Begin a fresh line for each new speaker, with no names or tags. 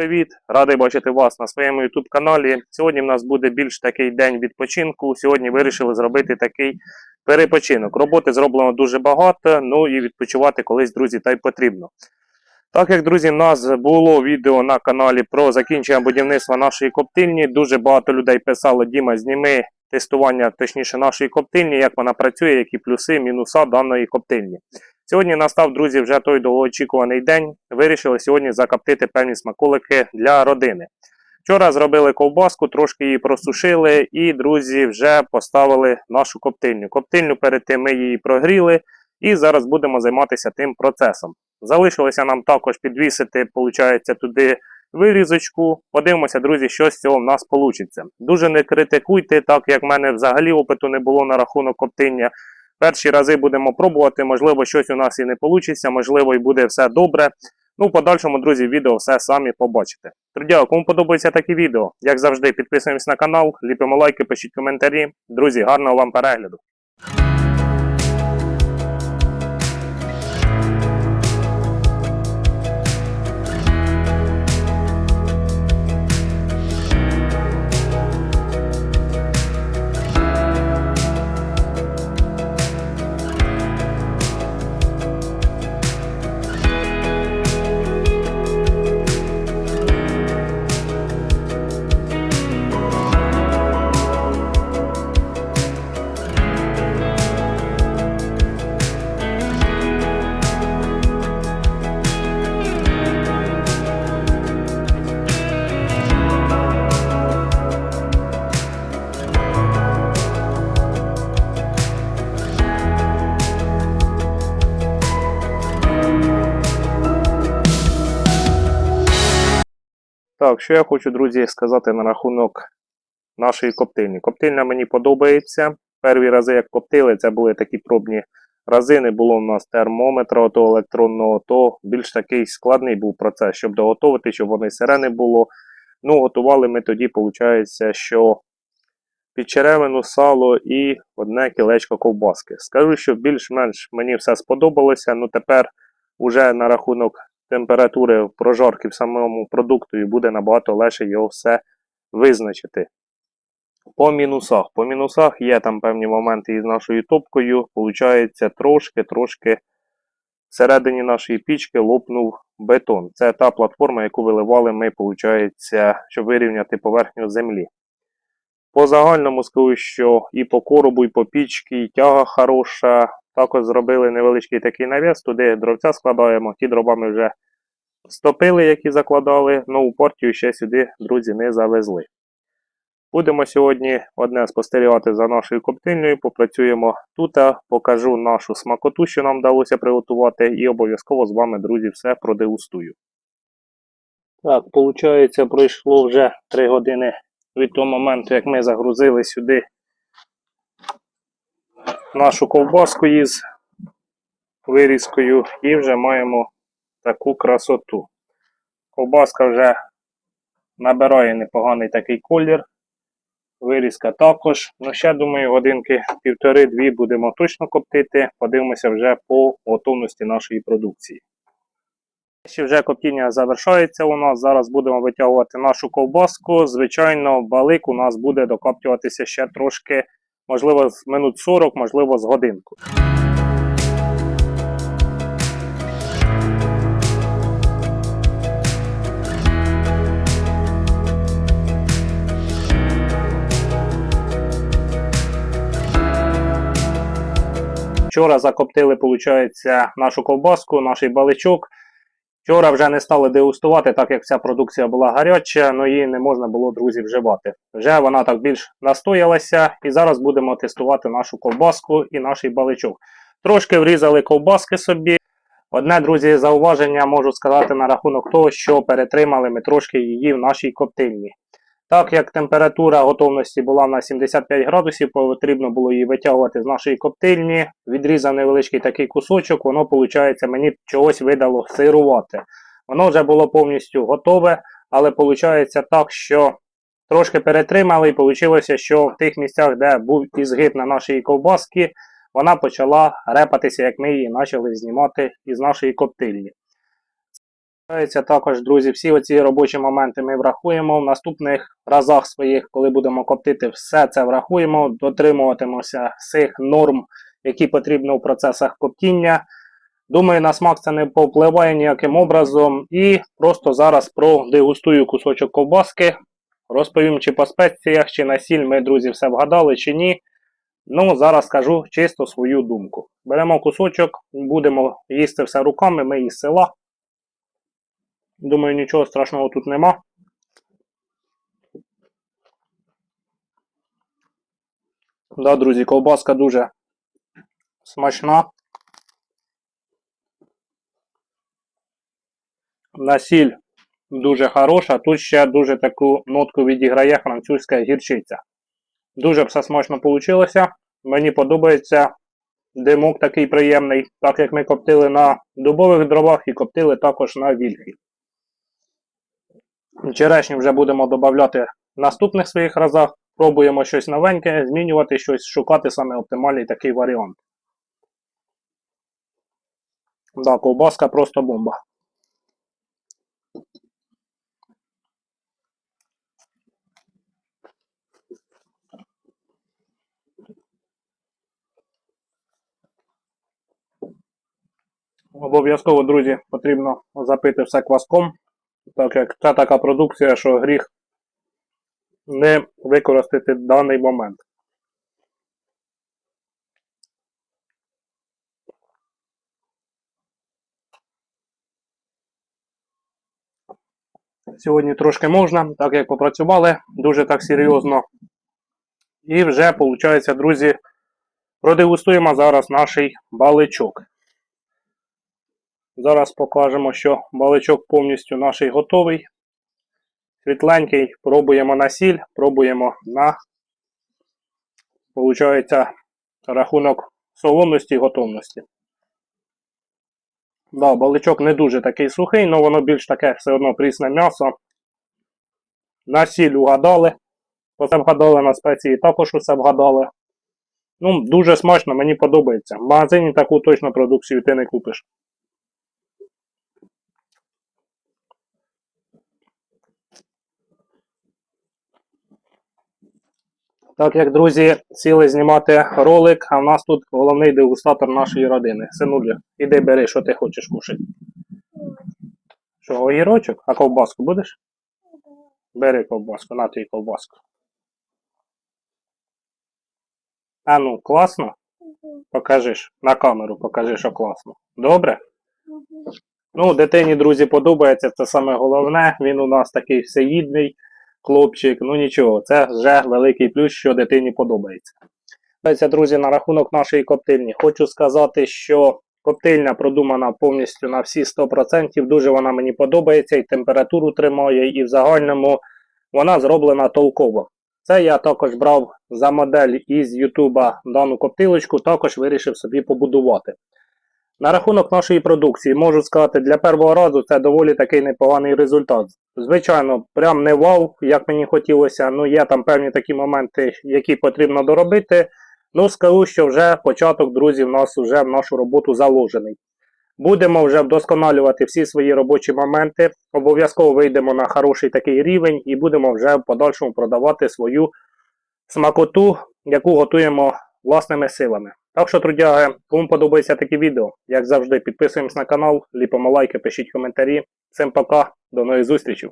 привіт! Радий бачити вас на своєму YouTube каналі. Сьогодні в нас буде більш такий день відпочинку. Сьогодні вирішили зробити такий перепочинок. Роботи зроблено дуже багато, ну і відпочивати колись, друзі, та й потрібно. Так як, друзі, в нас було відео на каналі про закінчення будівництва нашої коптильні. Дуже багато людей писало, Діма, зніми тестування, точніше, нашої коптильні, як вона працює, які плюси, мінуса даної коптильні. Сьогодні настав, друзі, вже той довгоочікуваний день. Вирішили сьогодні закоптити певні смаколики для родини. Вчора зробили ковбаску, трошки її просушили, і, друзі, вже поставили нашу коптильню. Коптильню перед тим ми її прогріли, і зараз будемо займатися тим процесом. Залишилося нам також підвісити, виходить, туди вирізочку. Подивимося, друзі, що з цього в нас вийде. Дуже не критикуйте, так як в мене взагалі опиту не було на рахунок коптильня. Перші рази будемо пробувати, можливо, щось у нас і не вийде, можливо, і буде все добре. Ну, в подальшому, друзі, відео все самі побачите. Друзі, кому подобаються такі відео, як завжди, підписуємось на канал, ліпимо лайки, пишіть коментарі. Друзі, гарного вам перегляду! Так, що я хочу, друзі, сказати на рахунок нашої коптильні. Коптильня мені подобається. Перві рази, як коптили, це були такі пробні рази. Не було в нас термометра того електронного, то більш такий складний був процес, щоб доготовити, щоб вони сирени було. Ну, готували ми тоді, виходить, що під черевину, сало і одне кілечко ковбаски. Скажу, що більш-менш мені все сподобалося. Ну тепер уже на рахунок температури прожарки в самому продукту і буде набагато легше його все визначити. По мінусах. По мінусах є там певні моменти із нашою топкою. Получається, трошки-трошки всередині нашої пічки лопнув бетон. Це та платформа, яку виливали ми, получається, щоб вирівняти поверхню землі. По загальному скажу, що і по коробу, і по пічці, і тяга хороша. Також зробили невеличкий такий навіс, туди дровця складаємо. Ті дроба ми вже стопили, які закладали, нову партію ще сюди, друзі, не завезли. Будемо сьогодні одне спостерігати за нашою коптильнею, попрацюємо тут, покажу нашу смакоту, що нам вдалося приготувати, і обов'язково з вами, друзі, все продегустую. Так, виходить, пройшло вже 3 години від того моменту, як ми загрузили сюди нашу ковбаску із вирізкою і вже маємо таку красоту. Ковбаска вже набирає непоганий такий колір. Вирізка також. Ну, ще, думаю, годинки півтори-дві будемо точно коптити. Подивимося вже по готовності нашої продукції. Ще вже коптіння завершається у нас. Зараз будемо витягувати нашу ковбаску. Звичайно, балик у нас буде докоптюватися ще трошки, можливо, з минут 40, можливо, з годинку. Вчора закоптили, виходить, нашу ковбаску, наш баличок. Вчора вже не стали дегустувати, так як вся продукція була гаряча, але її не можна було, друзі, вживати. Вже вона так більш настоялася, і зараз будемо тестувати нашу ковбаску і наш баличок. Трошки врізали ковбаски собі. Одне, друзі, зауваження можу сказати на рахунок того, що перетримали ми трошки її в нашій коптильні. Так як температура готовності була на 75 градусів, потрібно було її витягувати з нашої коптильні. Відрізав невеличкий такий кусочок, воно, виходить, мені чогось видало сирувати. Воно вже було повністю готове, але виходить так, що трошки перетримали, і вийшло, що в тих місцях, де був ізгиб на нашій ковбаски, вона почала репатися, як ми її почали знімати із нашої коптильні. Також, друзі, всі оці робочі моменти ми врахуємо в наступних разах своїх, коли будемо коптити, все це врахуємо, дотримуватимося всіх норм, які потрібно в процесах коптіння. Думаю, на смак це не повпливає ніяким образом. І просто зараз продегустую кусочок ковбаски. Розповім, чи по спеціях, чи на сіль ми, друзі, все вгадали, чи ні. Ну, зараз скажу чисто свою думку. Беремо кусочок, будемо їсти все руками, ми із села. Думаю, нічого страшного тут нема. Да, друзі, ковбаска дуже смачна. Насіль дуже хороша. Тут ще дуже таку нотку відіграє французька гірчиця. Дуже все смачно вийшло. Мені подобається димок такий приємний, так як ми коптили на дубових дровах і коптили також на вільхі. Черешню вже будемо додавати в наступних своїх разах. Пробуємо щось новеньке, змінювати щось, шукати саме оптимальний такий варіант. Да, ковбаска просто бомба. Обов'язково, друзі, потрібно запити все кваском, так як це така продукція, що гріх не використати даний момент. Сьогодні трошки можна, так як попрацювали дуже так серйозно. І вже, виходить, друзі, продегустуємо зараз наш баличок. Зараз покажемо, що баличок повністю наш готовий. Світленький, пробуємо на сіль, пробуємо на, Получається, рахунок солоності і готовності. Да, баличок не дуже такий сухий, але воно більш таке все одно прісне м'ясо. На сіль угадали. Оце вгадали на спеції також усе вгадали. Ну, дуже смачно, мені подобається. В магазині таку точно продукцію ти не купиш. Так як, друзі, сіли знімати ролик, а в нас тут головний дегустатор нашої родини. Синуля, іди бери, що ти хочеш кушати. Що, огірочок? А ковбаску будеш? Бери ковбаску, на твій ковбаску. А ну, класно? Покажиш. На камеру покажи, що класно. Добре? Ну, дитині, друзі, подобається, це саме головне. Він у нас такий всеїдний хлопчик. Ну нічого, це вже великий плюс, що дитині подобається. Друзі, на рахунок нашої коптильні. Хочу сказати, що коптильня продумана повністю на всі 100%. Дуже вона мені подобається, і температуру тримає, і в загальному вона зроблена толково. Це я також брав за модель із Ютуба дану коптилочку, також вирішив собі побудувати. На рахунок нашої продукції можу сказати, для першого разу це доволі такий непоганий результат. Звичайно, прям не вау, як мені хотілося. Ну, є там певні такі моменти, які потрібно доробити. Ну, скажу, що вже початок, друзі, в нас вже в нашу роботу заложений. Будемо вже вдосконалювати всі свої робочі моменти. Обов'язково вийдемо на хороший такий рівень і будемо вже в подальшому продавати свою смакоту, яку готуємо власними силами. Так що, трудяги, кому подобається таке відео, як завжди, підписуємось на канал, ліпимо лайки, пишіть коментарі. Всім пока, до нових зустрічей!